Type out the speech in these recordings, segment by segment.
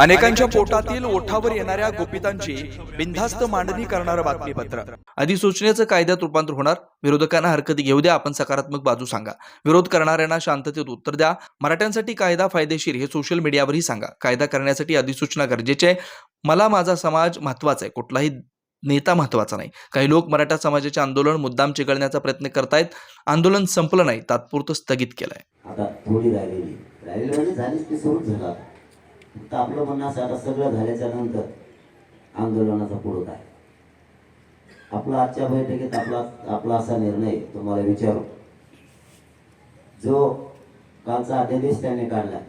अनेकांच्या पोटातील ओठावर येणाऱ्या गोपितांची बिनधास्त मांडणी करणारं बातमीपत्र. अधिसूचनेचं कायद्यात रूपांतर होणार? विरोधकांना हरकती घेऊ द्या आपण सकारात्मक बाजू सांगा. विरोध करणाऱ्यांना शांततेत उत्तर द्या. मराठ्यांसाठी कायदा फायदेशीर हे सोशल मीडियावरही सांगा. कायदा करण्यासाठी अधिसूचना गरजेची आहे. मला माझा समाज महत्त्वाचा आहे. कुठलाही नेता महत्त्वाचा नाही. काही लोक मराठा समाजाचे आंदोलन मुद्दाम चिघळण्याचा प्रयत्न करतायत. आंदोलन संपलं नाही. तात्पुरतं स्थगित केलंय. आता थोडी राहिलेली. राहिलेली म्हणजे झालीच ती सुरूच झाला. फक्त आपलं म्हणणं असं आता सगळं झाल्याच्यानंतर आंदोलनाचा पुढं काय? आपला आजच्या बैठकीत आपला आपला असा निर्णय तुम्हाला विचारू. जो कालचा अध्यादेश त्याने काढला.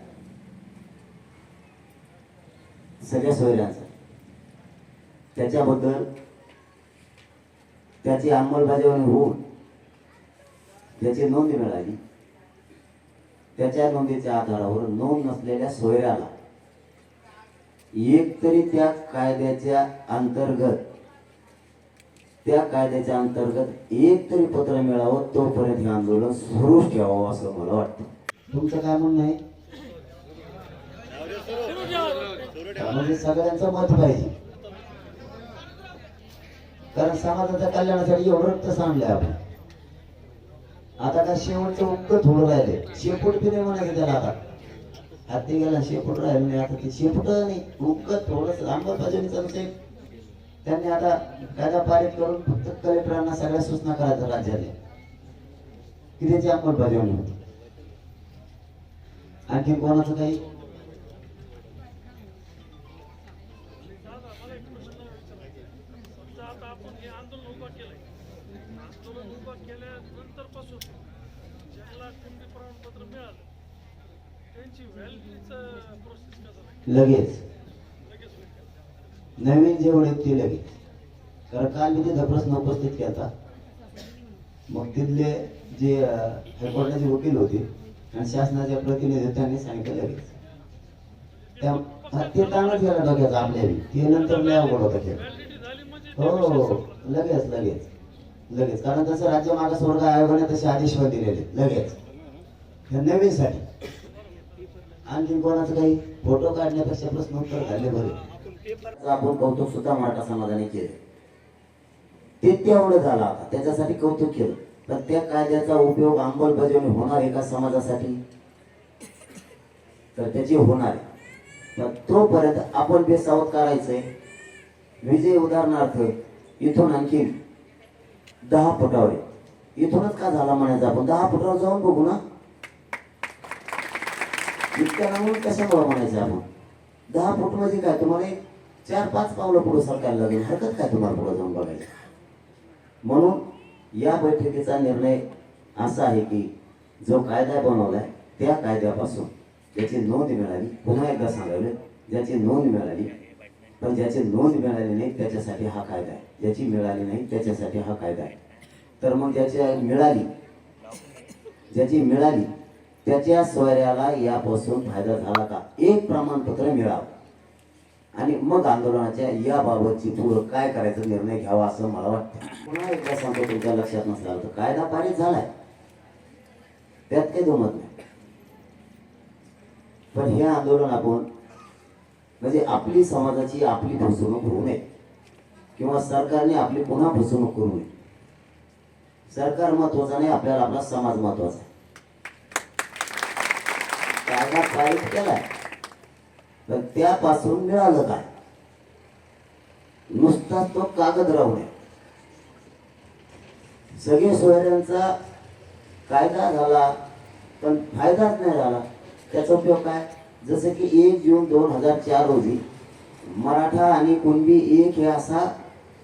सगळ्या सोयऱ्यांचा. त्याच्याबद्दल त्याची अंमलबजावणी होऊन त्याची नोंद मिळाली. त्याच्या नोंदीच्या आधारावर नोंद नसलेल्या सोयऱ्याला एक तरी त्या कायद्याच्या अंतर्गत त्या कायद्याच्या अंतर्गत एक तरी पत्र मिळावं तोपर्यंत हे आंदोलन सुरूच ठेवावं असं मला वाटतं. तुमचं काय म्हणणं आहे? म्हणजे सगळ्यांचं मत पाहिजे. कारण समाजाच्या कल्याणासाठी एवढं रक्त सांडलंय आपण. आता का शेवटचं उक्क थोडं राहिले शेपूट बी नाही म्हणायचं त्याला आता. हाती गेला शेपूट राहिलं नाही. आता ते शेपूट नाही उक्क थोडस अंमलबजावणीचं विषय त्यांनी आता कायदा पारित करून फक्त कलेक्टरांना सगळ्या सूचना करायच्या राज्याने की त्याची अंमलबजावणी होती आणखी कोणाचं काही? आंदोलन उभं केल्यानंतरपासून कुंडी प्रमाणपत्र मिळालं त्यांची व्हॅलिडीचं प्रोसेस कसं नाही लगेच? नवीन जेवढे आहेत ते लगेच कारण काल मी तिथं प्रश्न उपस्थित केला मग तिथले जे हायकोर्टाचे वकील होते आणि शासनाच्या प्रतिनिधी त्यांनी सांगितलं लगेच ते चांगलं केलं डोक्याचं आपल्या. ते नंतर लय अवघड होतं खेळ हो हो, हो. लगेच लगेच लगेच कारण तसं राज्य मागासवर्ग आयोगाने तसे आदेश पण दिलेले लगेच हे नवीनसाठी आणखी कोणाचं काही फोटो काढण्यापेक्षा प्रश्न उत्तर झाले बरे. आपण कौतुक सुद्धा मराठा समाजाने केले ते तेवढं झालं आता. त्याच्यासाठी कौतुक केलं. पण त्या कायद्याचा उपयोग अंमलबजावणी होणार एका समाजासाठी? तर त्याची होणार आहे. तोपर्यंत आपण बेसावत करायचंय. विजय उदाहरणार्थ इथून आणखी दहा फुटावर इथूनच का झाला म्हणायचं आपण? दहा फुटावर जाऊन बघू ना. इतक्या लांबून कशामुळे म्हणायचं आपण? दहा फूट म्हणजे काय तुम्हाला एक चार पाच पावलं पुढे सरकायला लागेल. हरकत काय तुम्हाला पुढे जाऊन बघायचं म्हणून या बैठकीचा निर्णय असा आहे की जो कायदा बनवलाय त्या कायद्यापासून ज्याची नोंद मिळाली पुन्हा एकदा सांगावे ज्याची नोंद मिळाली पण ज्याची नोंद मिळाली नाही त्याच्यासाठी हा कायदा आहे. ज्याची मिळाली नाही त्याच्यासाठी हा कायदा आहे. तर मग ज्याची मिळाली ज्याची मिळाली त्याच्या सोयऱ्याला यापासून फायदा झाला का? एक प्रमाणपत्र मिळावं. आणि मग आंदोलनाच्या याबाबतची पुढं काय करायचा निर्णय घ्यावा असं मला वाटतं. पुन्हा एकदा सांगतो तुमच्या लक्षात नसला तर कायदा पारित झालाय. त्यात काही दुमत नाही. पण हे आंदोलन आपण म्हणजे आपली समाजाची आपली फसवणूक होऊ नये. किंवा सरकारने आपली पुन्हा फसवणूक करू नये. सरकार महत्त्वाचा नाही आपल्याला आपला समाज महत्त्वाचा आहे. कायदा फाईट केलाय. तर त्यापासून मिळालं काय? नुसता तो कागद राहू नये सगळे सोयऱ्यांचा कायदा झाला पण फायदाच नाही झाला. त्याचा उपयोग काय? जसं की एक जून दोन हजार चार रोजी मराठा आणि कुणबी एक हे असा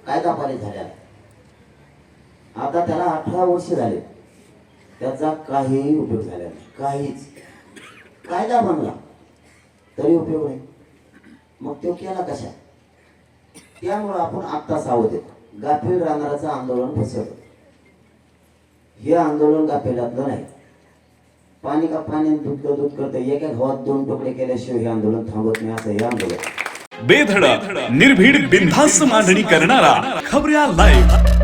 कायदा पारित झालेला आता त्याला अठरा वर्ष झाले. त्याचा काहीही उपयोग झाला नाही. काहीच. कायदा बनला तरी उपयोग नाही. मग तो केला कशा? त्यामुळं आपण आत्ता सावध येतो. गाफील राहणाराचं आंदोलन फसवलं. हे आंदोलन गाफिलातलं नाही. पाणी का पाणी दूध का दूध करतं एका घावात दोन तुकडे केल्याशिवाय हे आंदोलन थांबत नाही असं हे आंदोलन. बेधडक निर्भीड बिनधास्त मांडणी करणारा खबऱ्या लाईव्ह